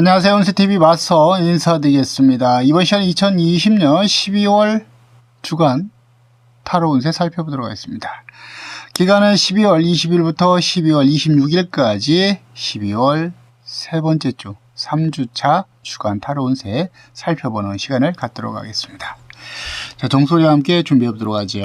안녕하세요. 운세TV 마서 인사드리겠습니다. 이번 시간 2020년 12월 주간 타로 운세 살펴보도록 하겠습니다. 기간은 12월 20일부터 12월 26일까지 12월 세 번째 주 3주차 주간 타로 운세 살펴보는 시간을 갖도록 하겠습니다. 자, 종소리와 함께 준비해 보도록 하죠.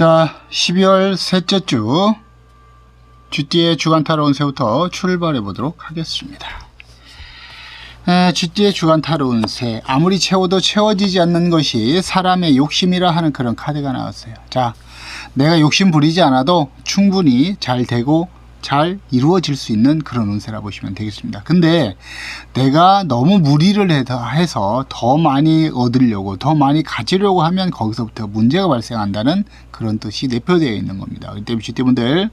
자, 12월 셋째 주 쥐띠의 주간 타로 운세부터 출발해 보도록 하겠습니다. 에, 쥐띠의 주간 타로 운세 아무리 채워도 채워지지 않는 것이 사람의 욕심이라 하는 그런 카드가 나왔어요. 자, 내가 욕심 부리지 않아도 충분히 잘 되고 잘 이루어질 수 있는 그런 운세라 보시면 되겠습니다. 근데 내가 너무 무리를 해서- 더 많이 얻으려고 더 많이 가지려고 하면 거기서부터 문제가 발생한다는 그런 뜻이 내표되어 있는 겁니다. 때문에 쥐띠분들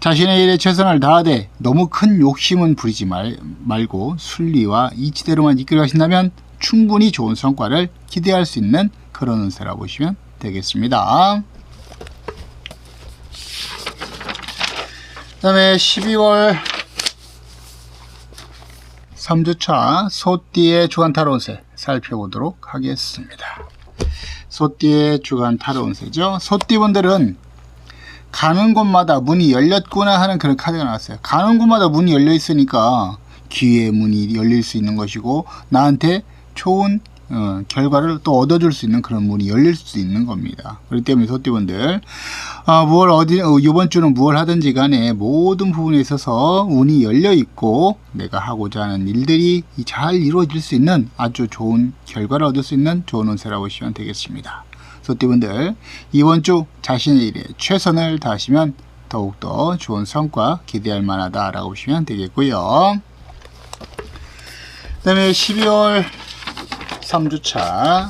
자신의 일에 최선을 다하되 너무 큰 욕심은 부리지 말, 말고 순리와 이치대로만 이끌어 가신다면 충분히 좋은 성과를 기대할 수 있는 그런 운세라 보시면 되겠습니다. 그 다음에 12월 3주차 소띠의 주간 타로 운세 살펴보도록 하겠습니다. 소띠의 주간 타로 운세죠. 소띠분들은 가는 곳마다 문이 열렸구나 하는 그런 카드가 나왔어요. 가는 곳마다 문이 열려 있으니까 기회의 문이 열릴 수 있는 것이고 나한테 좋은 어, 결과를 또 얻어줄 수 있는 그런 문이 열릴 수 있는 겁니다. 그렇기 때문에 소띠분들 아, 무얼 어디 어, 이번 주는 무얼 하든지 간에 모든 부분에 있어서 운이 열려 있고 내가 하고자 하는 일들이 잘 이루어질 수 있는 아주 좋은 결과를 얻을 수 있는 좋은 운세라고 보시면 되겠습니다. 소띠분들 이번 주 자신의 일에 최선을 다하시면 더욱더 좋은 성과 기대할 만하다라고 보시면 되겠고요. 그 다음에 12월 3주차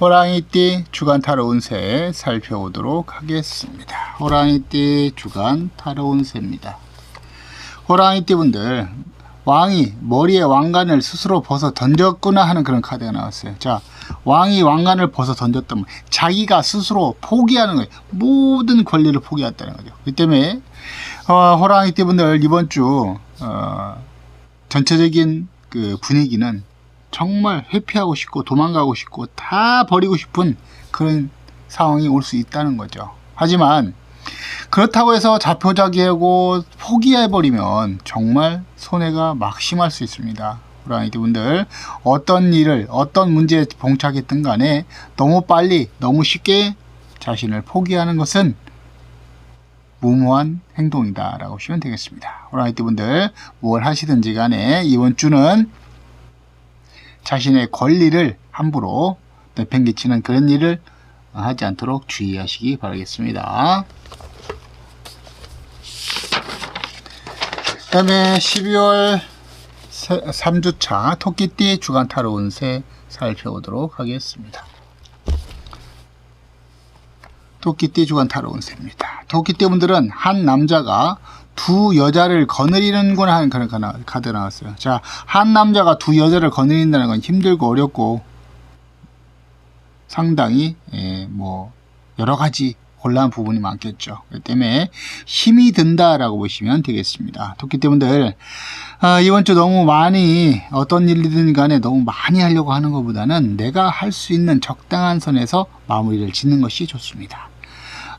호랑이띠 주간 타로 운세 살펴보도록 하겠습니다. 호랑이띠 주간 타로 운세입니다. 호랑이띠 분들 왕이 머리에 왕관을 스스로 벗어 던졌구나 하는 그런 카드가 나왔어요. 자, 왕이 왕관을 벗어 던졌다면 자기가 스스로 포기하는 거예요. 모든 권리를 포기했다는 거죠. 그 때문에 어, 호랑이띠 분들 이번 주 어, 전체적인 그 분위기는 정말 회피하고 싶고 도망가고 싶고 다 버리고 싶은 그런 상황이 올 수 있다는 거죠. 하지만 그렇다고 해서 자포자기하고 포기해버리면 정말 손해가 막심할 수 있습니다. 호랑이들 분들 어떤 일을 어떤 문제에 봉착했든 간에 너무 빨리 너무 쉽게 자신을 포기하는 것은 무모한 행동이다 라고 보시면 되겠습니다. 호랑이띠 분들 뭘 하시든지 간에 이번 주는 자신의 권리를 함부로 내팽개치는 그런 일을 하지 않도록 주의하시기 바라겠습니다. 그 다음에 12월 3주차 토끼띠 주간 타로 운세 살펴보도록 하겠습니다. 토끼띠 주간 타로 운세입니다. 토끼띠 분들은 한 남자가 두 여자를 거느리는구나 하는 그런 카드 나왔어요. 자, 한 남자가 두 여자를 거느린다는 건 힘들고 어렵고 상당히 예, 뭐 여러 가지 곤란한 부분이 많겠죠. 그렇기 때문에 힘이 든다라고 보시면 되겠습니다. 토끼띠 분들 아, 이번 주 너무 많이 어떤 일이든 간에 너무 많이 하려고 하는 것보다는 내가 할 수 있는 적당한 선에서 마무리를 짓는 것이 좋습니다.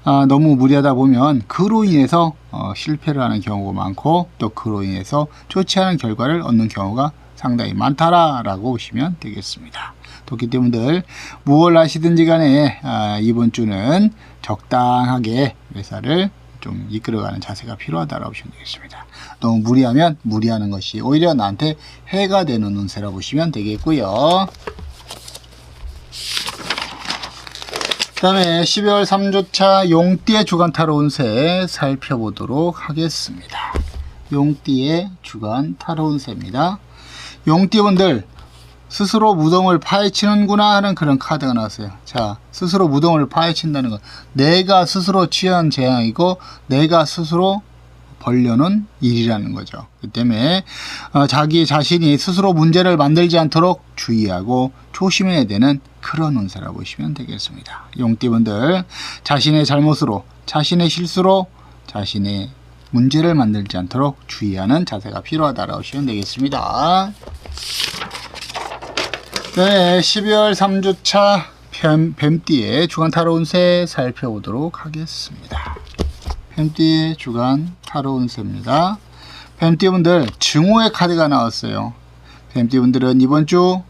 아, 너무 무리하다 보면 그로 인해서 어, 실패를 하는 경우가 많고 또 그로 인해서 좋지 않은 결과를 얻는 경우가 상당히 많다라고 보시면 되겠습니다. 토끼 분들 무엇을 하시든지 간에 아, 이번 주는 적당하게 회사를 좀 이끌어가는 자세가 필요하다라고 보시면 되겠습니다. 너무 무리하면 무리하는 것이 오히려 나한테 해가 되는 운세라 보시면 되겠고요. 그 다음에 12월 3주차 용띠의 주간 타로 운세 살펴보도록 하겠습니다. 용띠의 주간 타로 운세입니다. 용띠분들 스스로 무덤을 파헤치는구나 하는 그런 카드가 나왔어요. 자, 스스로 무덤을 파헤친다는 것. 내가 스스로 취한 재앙이고, 내가 스스로 벌려는 일이라는 거죠. 그 때문에 어, 자기 자신이 스스로 문제를 만들지 않도록 주의하고 조심해야 되는 그런 운세라고 보시면 되겠습니다. 용띠분들 자신의 잘못으로 자신의 실수로 자신의 문제를 만들지 않도록 주의하는 자세가 필요하다고 보시면 되겠습니다. 네, 12월 3주차 뱀, 뱀띠의 주간 타로 운세 살펴보도록 하겠습니다. 뱀띠의 주간 타로 운세입니다. 뱀띠 분들 증오의 카드가 나왔어요. 뱀띠 분들은 이번 주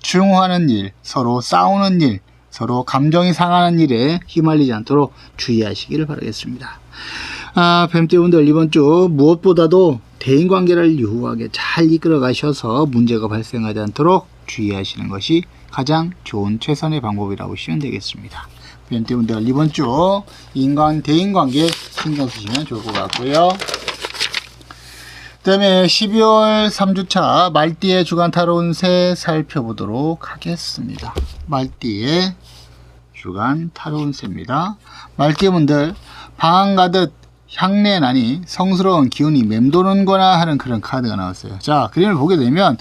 증오하는 일, 서로 싸우는 일, 서로 감정이 상하는 일에 휘말리지 않도록 주의하시기를 바라겠습니다. 아, 뱀띠 분들 이번 주 무엇보다도 대인관계를 유후하게 잘 이끌어 가셔서 문제가 발생하지 않도록 주의하시는 것이 가장 좋은 최선의 방법이라고 보시면 되겠습니다. 뱀띠분들 이번 주 인간 대인관계 신경 쓰시면 좋을 것 같고요. 그 다음에 12월 3주차 말띠의 주간 타로 운세 살펴보도록 하겠습니다. 말띠의 주간 타로 운세입니다. 말띠 분들 방황 가듯 향내 나니 성스러운 기운이 맴도는 거나 하는 그런 카드가 나왔어요. 자, 그림을 보게 되면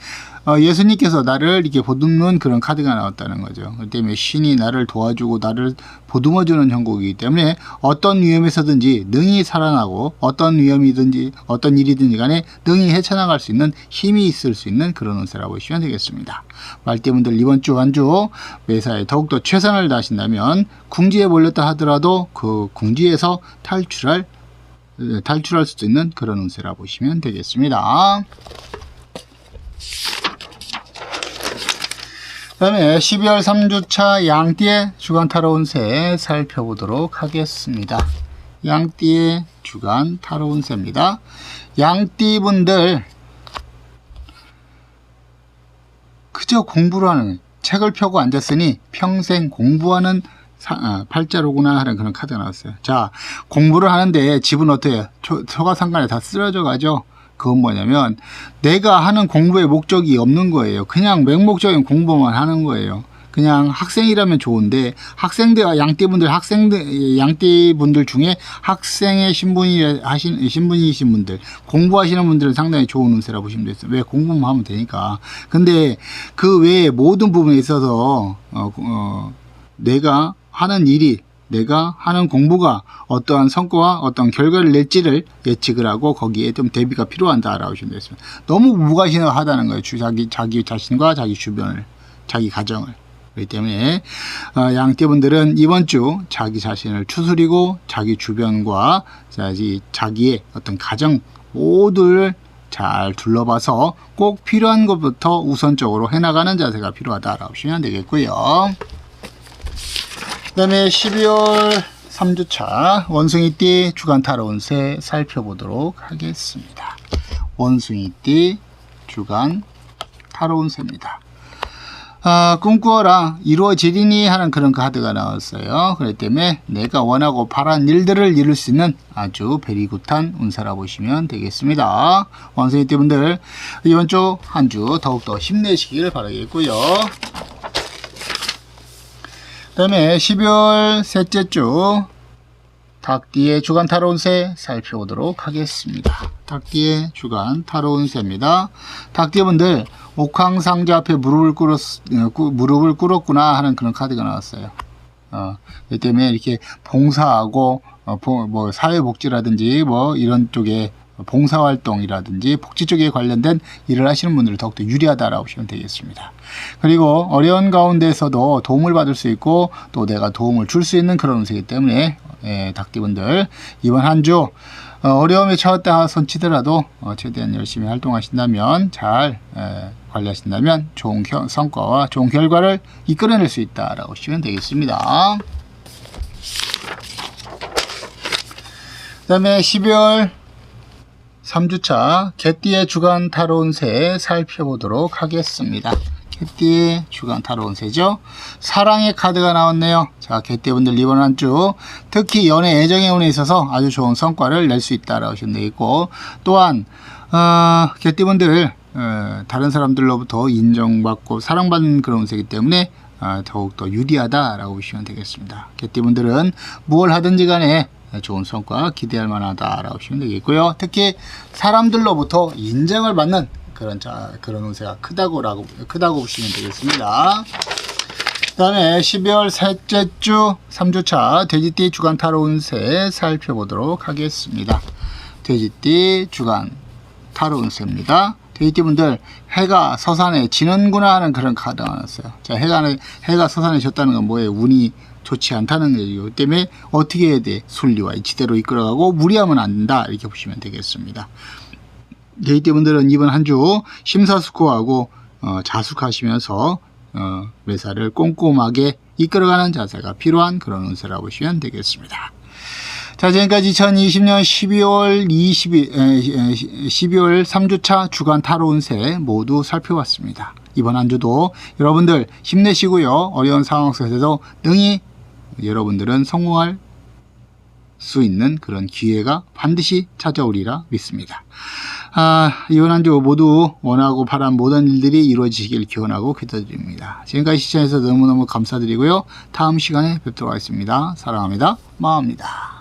어, 예수님께서 나를 이렇게 보듬는 그런 카드가 나왔다는 거죠. 그 때문에 신이 나를 도와주고 나를 보듬어주는 형국이기 때문에 어떤 위험에서든지 능히 살아나고 어떤 위험이든지 어떤 일이든지 간에 능히 헤쳐나갈 수 있는 힘이 있을 수 있는 그런 운세라고 보시면 되겠습니다. 말띠분들 이번 주 한 주 매사에 더욱더 최선을 다하신다면 궁지에 몰렸다 하더라도 그 궁지에서 탈출할 탈출할 수 있는 그런 운세라 보시면 되겠습니다. 그 다음에 12월 3주차 양띠의 주간 타로 운세 살펴보도록 하겠습니다. 양띠의 주간 타로 운세입니다. 양띠분들 그저 공부를 하는 책을 펴고 앉았으니 평생 공부하는 사- 아, 팔자로구나 하는 그런 카드가 나왔어요. 자, 공부를 하는데 집은 어때요? 초, 초가상간에 다 쓰러져 가죠. 그건 뭐냐면 내가 하는 공부의 목적이 없는 거예요. 그냥 맹목적인 공부만 하는 거예요. 그냥 학생이라면 좋은데 학생들 양띠분들 학생들 양띠분들 중에 학생의 신분이 하신 신분이신 분들 공부하시는 분들은 상당히 좋은 운세라 보시면 되겠어요. 왜 공부만 하면 되니까. 근데 그 외에 모든 부분에 있어서 어, 어, 내가 하는 일이 내가 하는 공부가 어떠한 성과와 어떤 결과를 낼지를 예측을 하고 거기에 좀 대비가 필요한다라고 보시면 되겠습니다. 너무 무관심하다는 거예요. 주- 자기 자기 자신과 자기 주변을 자기 가정을 그렇기 때문에 어, 양떼분들은 이번 주 자기 자신을 추스리고 자기 주변과 자기 자기의 어떤 가정 모두를 잘 둘러봐서 꼭 필요한 것부터 우선적으로 해나가는 자세가 필요하다라고 보시면 되겠고요. 그 다음에 12월 3주차 원숭이띠 주간 타로 운세 살펴보도록 하겠습니다. 원숭이띠 주간 타로 운세입니다. 아, 꿈꾸어라 이루어지리니 하는 그런 카드가 나왔어요. 그렇기 때문에 내가 원하고 바란 일들을 이룰 수 있는 아주 베리굿한 운세라 보시면 되겠습니다. 원숭이띠 분들 이번 주 한 주 더욱더 힘내시길 바라겠고요. 그 다음에 12월 셋째 주 닭띠의 주간 타로 운세 살펴보도록 하겠습니다. 닭띠의 주간 타로 운세입니다. 닭띠분들 옥황상제 앞에 무릎을 꿇었 어, 꾸- 무릎을 꿇었구나 하는 그런 카드가 나왔어요. 어, 이 때문에 이렇게 봉사하고 어, 봉- 뭐 사회복지라든지 뭐 이런 쪽에 봉사활동이라든지 복지 쪽에 관련된 일을 하시는 분들은 더욱더 유리하다라고 보시면 되겠습니다. 그리고 어려운 가운데서도 도움을 받을 수 있고 또 내가 도움을 줄 수 있는 그런 운세이기 때문에 예, 닭띠분들 이번 한 주 어, 어려움에 처했다 손치더라도 어, 최대한 열심히 활동하신다면 잘 에, 관리하신다면 좋은 겨- 성과와 좋은 결과를 이끌어낼 수 있다라고 보시면 되겠습니다. 그 다음에 12월 3주차 개띠의 주간 타로 운세 살펴보도록 하겠습니다. 개띠의 주간 타로 운세죠. 사랑의 카드가 나왔네요. 자, 개띠분들 이번 한 주 특히 연애 애정의 운에 있어서 아주 좋은 성과를 낼 수 있다라고 보시면 되겠고 또한 어, 개띠분들 어, 다른 사람들로부터 인정받고 사랑받는 그런 운세이기 때문에 아, 더욱더 유리하다라고 보시면 되겠습니다. 개띠분들은 무엇 하든지 간에 좋은 성과 기대할 만하다라고 보시면 되겠고요. 특히 사람들로부터 인정을 받는 그런 자, 그런 운세가 크다고라고 크다고 보시면 되겠습니다. 그다음에 12월 셋째 주 3주차 돼지띠 주간 타로 운세 살펴보도록 하겠습니다. 돼지띠 주간 타로 운세입니다. 돼지띠 분들 해가 서산에 지는구나 하는 그런 카드가 나왔어요. 자, 해가 해가 서산에 졌다는 건 뭐예요? 운이 좋지 않다는 얘기이기 때문에 어떻게 해야 돼? 순리와 이치대로 이끌어가고 무리하면 안 된다. 이렇게 보시면 되겠습니다. 데이트분들은 이번 한 주 심사숙고하고 어, 자숙하시면서 어, 매사를 꼼꼼하게 이끌어가는 자세가 필요한 그런 운세라고 보시면 되겠습니다. 자, 지금까지 2020년 12월 20일, 에, 에, 12월 3주차 주간 타로 운세 모두 살펴봤습니다. 이번 한 주도 여러분들 힘내시고요. 어려운 상황 속에서도 능히 여러분들은 성공할 수 있는 그런 기회가 반드시 찾아오리라 믿습니다. 아, 이번 한 주 모두 원하고 바란 모든 일들이 이루어지길 기원하고 기도드립니다. 지금까지 시청해주셔서 너무너무 감사드리고요. 다음 시간에 뵙도록 하겠습니다. 사랑합니다. 마음입니다.